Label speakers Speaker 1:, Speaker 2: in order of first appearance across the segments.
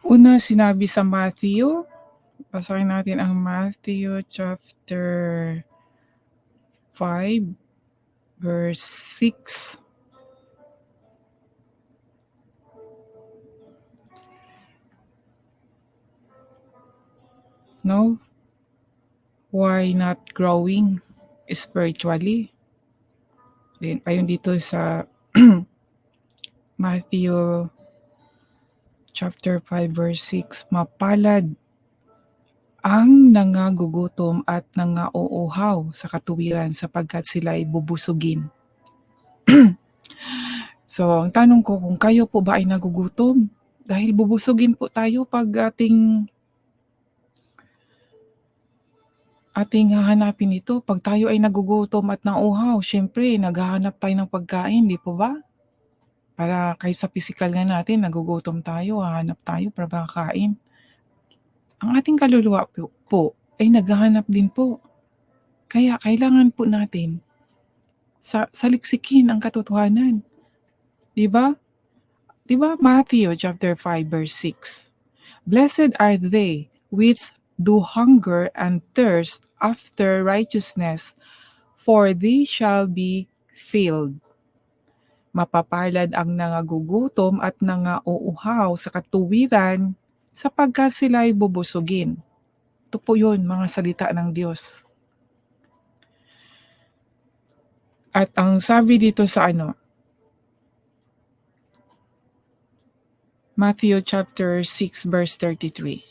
Speaker 1: Una sinabi sa Matthew, basahin natin ang Matthew chapter 5 verse 6. No? Why not growing spiritually? Then, ayon dito sa Matthew chapter 5 verse 6, mapalad ang nangagugutom at nangauuhaw sa katuwiran sapagkat sila ay bubusugin. so, ang tanong ko, kung kayo po ba ay nagugutom? Dahil bubusugin po tayo pag ating ating hahanapin ito. Pag tayo ay nagugutom at nauhaw, syempre, naghahanap tayo ng pagkain, di po ba? Para kahit sa physical nga natin, nagugutom tayo, hahanap tayo para makakain. Ang ating kaluluwa po, po ay naghahanap din po. Kaya kailangan po natin sa saliksikin ang katotohanan. 'Di ba? 'Di ba Matthew chapter 5 verse 6. Blessed are they which do hunger and thirst after righteousness, for they shall be filled. Mapapalad ang nangagugutom at nangauuhaw sa katuwiran sapagkat sila ay bubusugin. Ito po yun, mga salita ng Diyos. At ang sabi dito sa ano, Matthew chapter 6 verse 33.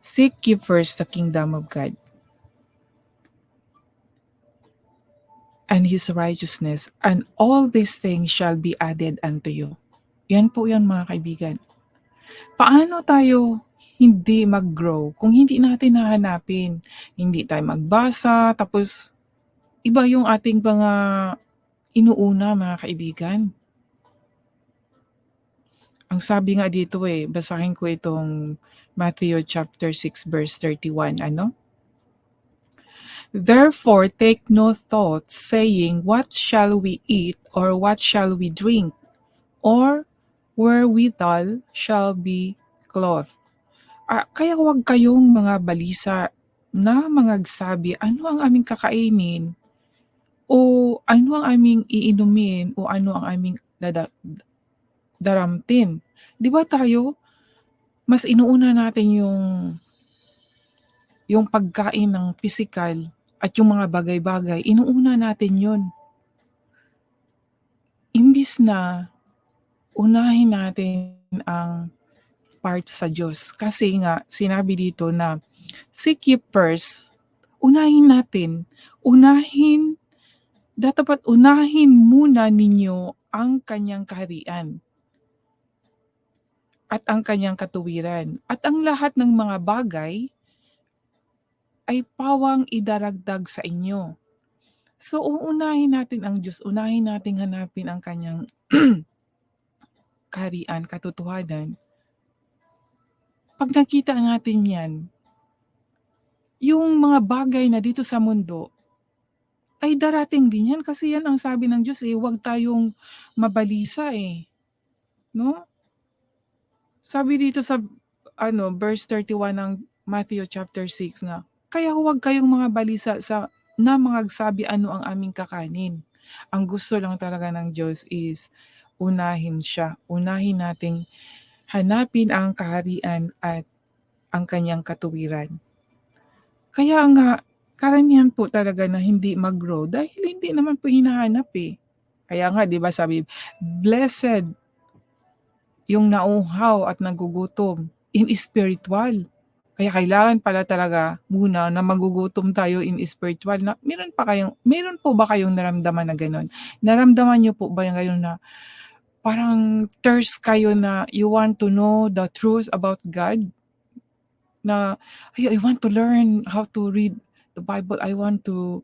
Speaker 1: Seek ye first the kingdom of God and his righteousness, and all these things shall be added unto you. Yan po yan mga kaibigan. Paano tayo hindi mag-grow kung hindi natin hahanapin? Hindi tayo magbasa, tapos iba yung ating mga inuuna mga kaibigan. Ang sabi nga dito eh, basahin ko itong Matthew chapter 6 verse 31, ano? Therefore take no thought saying, What shall we eat, or what shall we drink, or wherewithal shall be clothed. Ah, kaya huwag kayong mga balisa na mangagsabi, ano ang aming kakainin, o ano ang aming iinumin, o ano ang aming dada, daramtin. Di ba tayo, mas inuuna natin yung yung pagkain ng physical at yung mga bagay-bagay, inuuna natin yun. Imbis na unahin natin ang part sa Diyos. Kasi nga, sinabi dito na, seek ye first, unahin natin, unahin, dapat unahin muna ninyo ang kanyang kaharian at ang kanyang katuwiran. At ang lahat ng mga bagay ay pawang idaragdag sa inyo. So, uunahin natin ang Diyos, unahin natin hanapin ang kanyang kaharian, katotohanan. Pag nakita natin yan, yung mga bagay na dito sa mundo, ay darating din yan kasi yan ang sabi ng Diyos eh, huwag tayong mabalisa eh. No? Sabi dito sa ano, verse 31 ng Matthew chapter 6 na, kaya huwag kayong mga balisa sa na magsabi ano ang aming kakanin. Ang gusto lang talaga ng Diyos is unahin siya. Unahin nating hanapin ang kaharian at ang kanyang katuwiran. Kaya nga, karamihan po talaga na hindi mag-grow dahil hindi naman po hinahanap eh. Kaya nga, di ba sabi, blessed yung nauhaw at nagugutom in spiritual kaya kailangan pala talaga muna na magugutom tayo in spiritual. Na, meron pa kayong, meron po ba kayong naramdaman na gano'n? Naramdaman niyo po ba yung gano'n na parang thirst kayo na you want to know the truth about God? Na, I, I want to learn how to read the Bible. I want to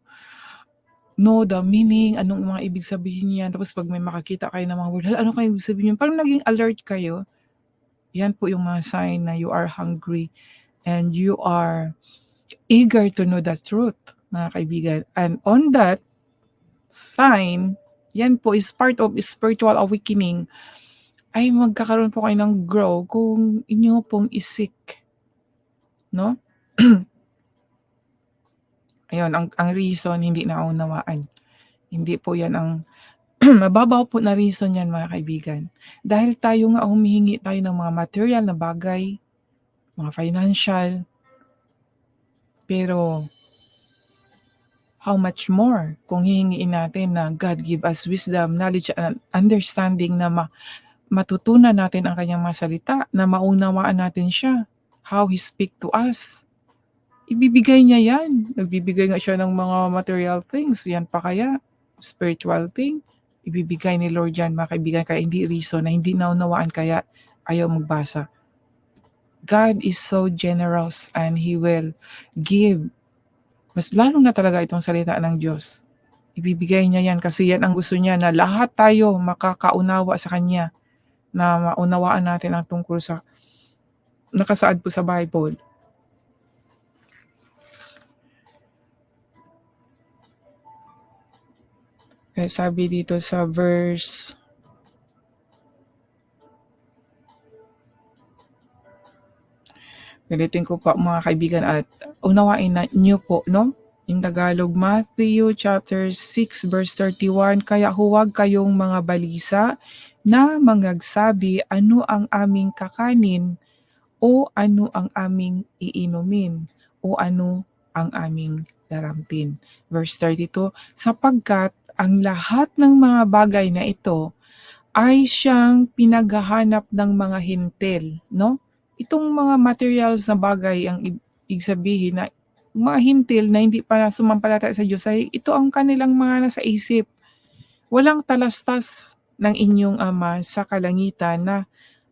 Speaker 1: know the meaning, anong mga ibig sabihin niyan. Tapos pag may makakita kayo ng mga word, ano kayo ibig sabihin niyan? Parang naging alert kayo. Yan po yung mga sign na you are hungry and you are eager to know the truth, mga kaibigan. And on that sign, yan po is part of spiritual awakening ay magkakaroon po kayo ng grow kung inyo pong isik. No? Ayun, ang ang reason hindi naunawaan. Hindi po 'yan ang mababaw po na reason 'yan mga kaibigan. Dahil tayo nga humihingi tayo ng mga material na bagay, mga financial. Pero how much more kung hihingiin natin na God give us wisdom, knowledge, and understanding na ma matutunan natin ang kanyang mga salita, na maunawaan natin siya, how He speak to us. Ibibigay niya yan. Nagbibigay nga siya ng mga material things. Yan pa kaya, spiritual thing. Ibibigay ni Lord yan, mga kaibigan. Kaya hindi reason na hindi naunawaan kaya ayaw magbasa. God is so generous and He will give. Mas lalo na talaga itong salita ng Diyos. Ibibigay niya yan kasi yan ang gusto niya na lahat tayo makakaunawa sa Kanya na maunawaan natin ang tungkol sa nakasaad po sa Bible. Kaya sabi dito sa verse Ulitin ko po mga kaibigan at unawain na niyo po, no? In Tagalog, Matthew chapter 6 verse 31, Kaya huwag kayong mga balisa na mangagsabi ano ang aming kakanin o ano ang aming iinumin o ano ang aming darampin. Verse 32, sapagkat ang lahat ng mga bagay na ito ay siyang pinaghahanap ng mga hintil, no? Itong mga materials na bagay ang ibig sabihin na mga hintil na hindi pa sumampalataya sa Diyos ay ito ang kanilang mga nasa isip. Walang talastas ng inyong ama sa kalangitan na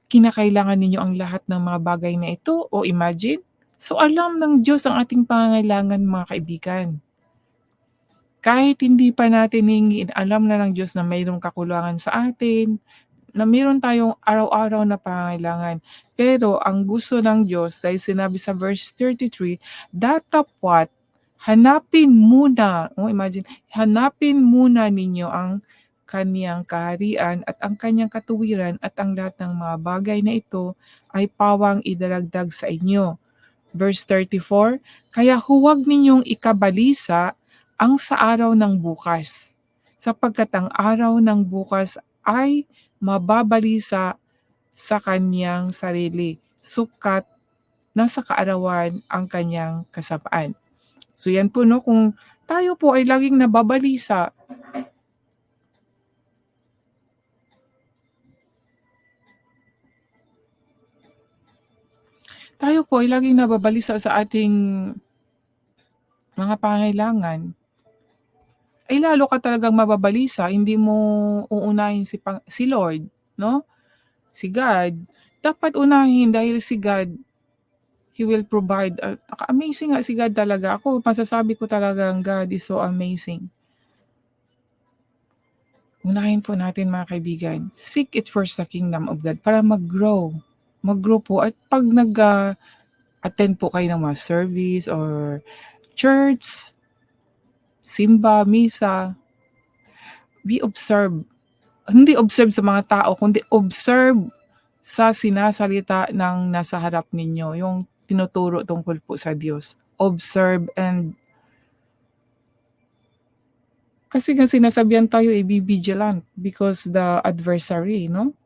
Speaker 1: kinakailangan ninyo ang lahat ng mga bagay na ito o imagine. So alam ng Diyos ang ating pangangailangan mga kaibigan. Kahit hindi pa natin hingin, alam na ng Diyos na mayroong kakulangan sa atin, na mayroon tayong araw-araw na pangangailangan. Pero ang gusto ng Diyos, dahil sinabi sa verse 33, datapwat, hanapin muna, oh, imagine, hanapin muna ninyo ang kaniyang kaharian at ang kanyang katuwiran at ang lahat ng mga bagay na ito ay pawang idaragdag sa inyo. Verse 34, Kaya huwag ninyong ikabalisa ang sa araw ng bukas, sapagkat ang araw ng bukas ay mababalisa sa kanyang sarili, sukat nasa kaarawan ang kanyang kasapaan. So yan po no, kung tayo po ay laging nababalisa tayo po ay laging nababalisa sa ating mga pangailangan, ay lalo ka talagang mababalisa, hindi mo uunahin si, si Lord, no? Si God. Dapat unahin dahil si God, He will provide. Uh, amazing nga si God talaga. Ako, masasabi ko talagang God is so amazing. Unahin po natin mga kaibigan, seek it first the kingdom of God para mag-grow mag-grow po at pag nag uh, attend po kayo ng mga service or church, simba, misa, be observe. Hindi observe sa mga tao, kundi observe sa sinasalita ng nasa harap ninyo, yung tinuturo tungkol po sa Diyos. Observe and kasi nga sinasabihan tayo, eh, be vigilant because the adversary, no?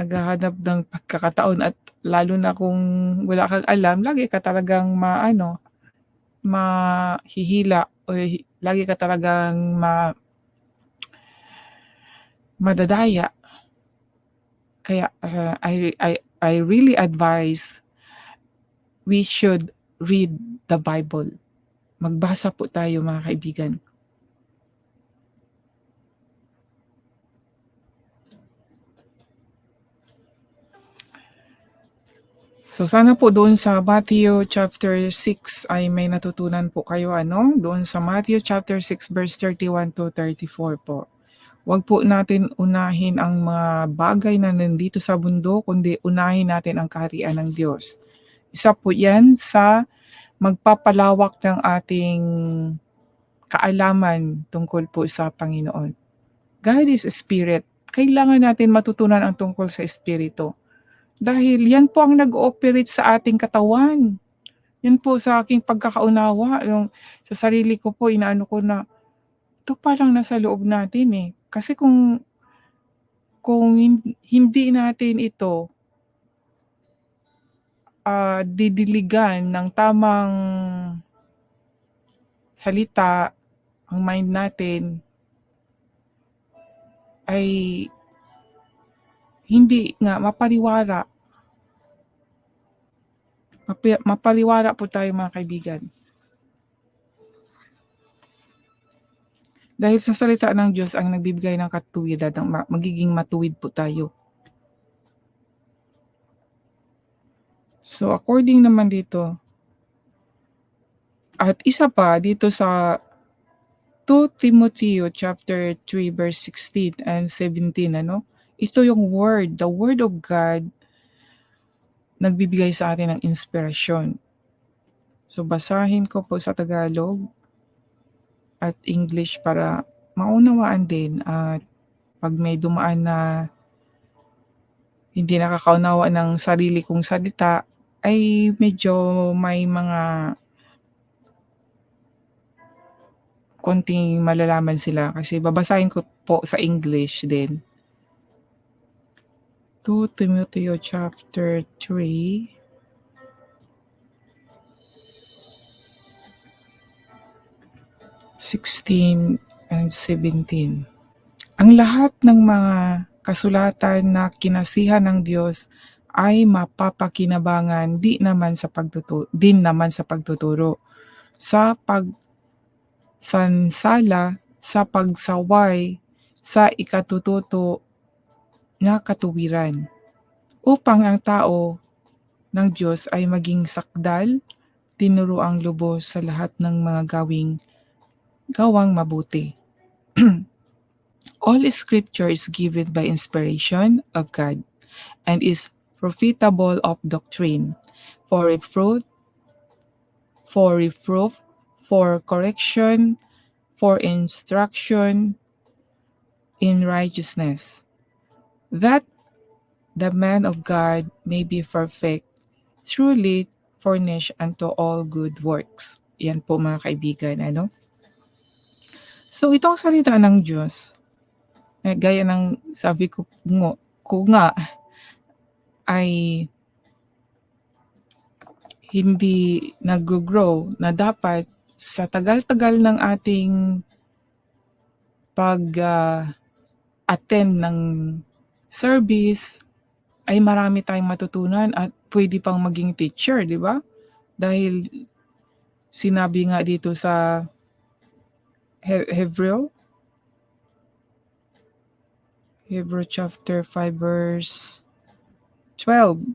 Speaker 1: naghahanap ng pagkakataon at lalo na kung wala kang alam, lagi ka talagang maano, mahihila o lagi ka talagang ma madadaya. Kaya uh, I, I, I really advise we should read the Bible. Magbasa po tayo mga kaibigan. So sana po doon sa Matthew chapter 6 ay may natutunan po kayo ano, doon sa Matthew chapter 6 verse 31 to 34 po. Huwag po natin unahin ang mga bagay na nandito sa mundo, kundi unahin natin ang kaharian ng Diyos. Isa po yan sa magpapalawak ng ating kaalaman tungkol po sa Panginoon. God is spirit, kailangan natin matutunan ang tungkol sa espiritu. Dahil yan po ang nag-ooperate sa ating katawan. Yan po sa aking pagkakaunawa, yung sa sarili ko po inaano ko na, ito palang nasa loob natin eh. Kasi kung kung hin hindi natin ito ah, didiligan ng tamang salita, ang mind natin ay hindi nga mapariwara. Mapi mapariwara po tayo mga kaibigan. Dahil sa salita ng Diyos ang nagbibigay ng katuwiran ng ma magiging matuwid po tayo. So, according naman dito at isa pa dito sa 2 Timoteo chapter 3 verse 16 and 17 ano, ito yung word, the word of God nagbibigay sa atin ng inspirasyon. So, basahin ko po sa Tagalog at English para maunawaan din at pag may dumaan na hindi nakakaunawa ng sarili kong salita, ay medyo may mga konting malalaman sila kasi babasahin ko po sa English din. 2 Timoteo chapter 3 16 and 17. Ang lahat ng mga kasulatan na kinasihan ng Diyos ay mapapakinabangan di naman sa pagtutu din naman sa pagtuturo, sa pagsansala, sa pagsaway, sa ikatututo na katuwiran, upang ang tao ng Diyos ay maging sakdal, tinuruang lubos sa lahat ng mga gawing gawang mabuti. All scripture is given by inspiration of God and is profitable of doctrine, for reproof, for reproof, for correction, for instruction in righteousness, that the man of God may be perfect, truly furnished unto all good works. Yan po mga kaibigan, ano? So itong salita ng Diyos, eh, gaya ng sabi ko, ngo, ko nga, ay hindi nag-grow na dapat sa tagal-tagal ng ating pag uh, attend ng service ay marami tayong matutunan at pwede pang maging teacher, di ba? Dahil sinabi nga dito sa He- Hebreo Hebrew chapter 5 verse 12